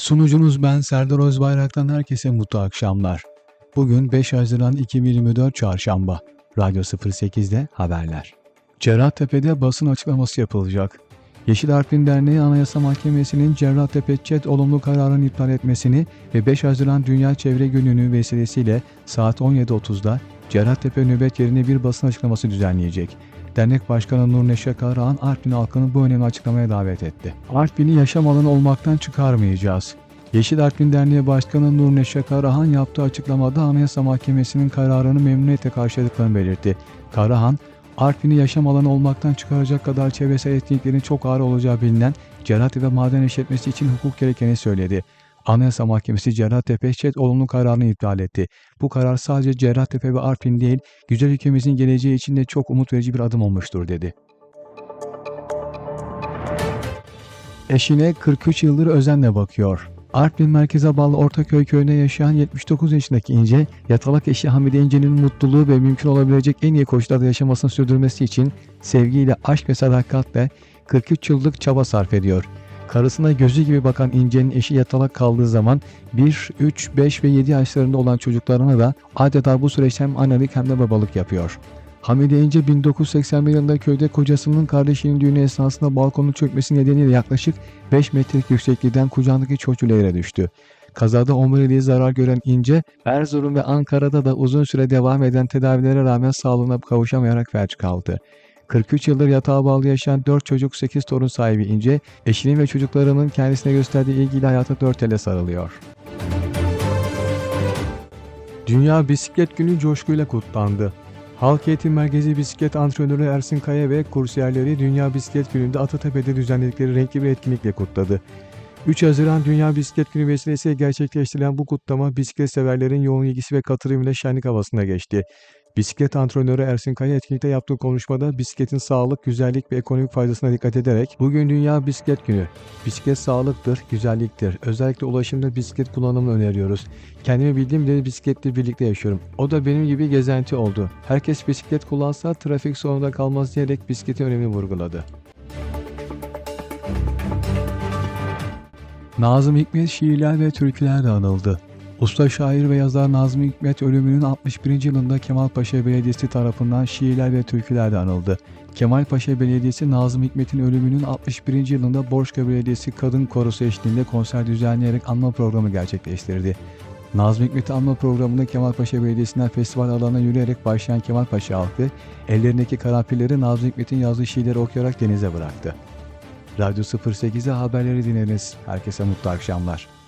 Sunucunuz ben Serdar Özbayrak'tan herkese mutlu akşamlar. Bugün 5 Haziran 2024 Çarşamba. Radyo 08'de haberler. Cerrahtepe'de basın açıklaması yapılacak. Yeşil Artvin Derneği Anayasa Mahkemesi'nin Cerrahtepe ÇED olumlu kararını iptal etmesini ve 5 Haziran Dünya Çevre Günü'nü vesilesiyle saat 17.30'da Cerrahtepe nöbet yerine bir basın açıklaması düzenleyecek. Dernek Başkanı Nur Neşe Karahan Artvin halkını bu önemli açıklamaya davet etti. Artvin'i yaşam alanı olmaktan çıkarmayacağız. Yeşil Artvin Derneği Başkanı Nur Neşe Karahan yaptığı açıklamada Anayasa Mahkemesi'nin kararını memnuniyetle karşıladıklarını belirtti. Karahan, Artvin'i yaşam alanı olmaktan çıkaracak kadar çevresel etkinliklerin çok ağır olacağı bilinen Cerrahtepe maden işletmesi için hukuk gerekeni söyledi. Anayasa Mahkemesi Cerrahtepe ÇED olumlu kararını iptal etti. Bu karar sadece Cerrahtepe ve Artvin değil, güzel ülkemizin geleceği için de çok umut verici bir adım olmuştur dedi. Eşine 43 yıldır özenle bakıyor. Artvin merkeze bağlı Ortaköy köyünde yaşayan 79 yaşındaki İnce, yatalak eşi Hamide İnce'nin mutluluğu ve mümkün olabilecek en iyi koşullarda yaşamasını sürdürmesi için sevgiyle, aşk ve sadakatle 43 yıllık çaba sarf ediyor. Karısına gözü gibi bakan İnce'nin eşi yatalak kaldığı zaman 1, 3, 5 ve 7 yaşlarında olan çocuklarına da adeta bu süreçte hem annelik hem de babalık yapıyor. Hamide İnce 1981 yılında köyde kocasının kardeşinin düğünü esnasında balkonun çökmesi nedeniyle yaklaşık 5 metrelik yükseklikten kucağındaki çocuğuyla yere düştü. Kazada omuriliği zarar gören İnce, Erzurum ve Ankara'da da uzun süre devam eden tedavilere rağmen sağlığına kavuşamayarak felç kaldı. 43 yıldır yatağa bağlı yaşayan 4 çocuk 8 torun sahibi İnce, eşinin ve çocuklarının kendisine gösterdiği ilgiyle hayata dört ele sarılıyor. Dünya Bisiklet Günü coşkuyla kutlandı. Halk Eğitim Merkezi bisiklet antrenörü Ersin Kaya ve kursiyerleri Dünya Bisiklet Günü'nde Atatepe'de düzenledikleri renkli bir etkinlikle kutladı. 3 Haziran Dünya Bisiklet Günü vesilesiyle gerçekleştirilen bu kutlama bisiklet severlerin yoğun ilgisi ve katılımıyla şenlik havasında geçti. Bisiklet antrenörü Ersin Kaya etkinlikte yaptığı konuşmada bisikletin sağlık, güzellik ve ekonomik faydasına dikkat ederek bugün Dünya Bisiklet Günü. Bisiklet sağlıktır, güzelliktir. Özellikle ulaşımda bisiklet kullanımını öneriyoruz. Kendimi bildiğim bileli bisikletle birlikte yaşıyorum. O da benim gibi gezenti oldu. Herkes bisiklet kullansa trafik sorununda kalmaz diyerek bisikletin önemini vurguladı. Nazım Hikmet şiirler ve türkülerle anıldı. Usta şair ve yazar Nazım Hikmet ölümünün 61. yılında Kemalpaşa Belediyesi tarafından şiirler ve türkülerle anıldı. Kemalpaşa Belediyesi Nazım Hikmet'in ölümünün 61. yılında Borçka Belediyesi Kadın Korosu eşliğinde konser düzenleyerek anma programı gerçekleştirdi. Nazım Hikmet'i anma programında Kemalpaşa Belediyesi'nden festival alanına yürüyerek başlayan Kemalpaşa halkı, ellerindeki karanfilleri Nazım Hikmet'in yazdığı şiirleri okuyarak denize bıraktı. Radyo 08'e haberleri dinlediniz. Herkese mutlu akşamlar.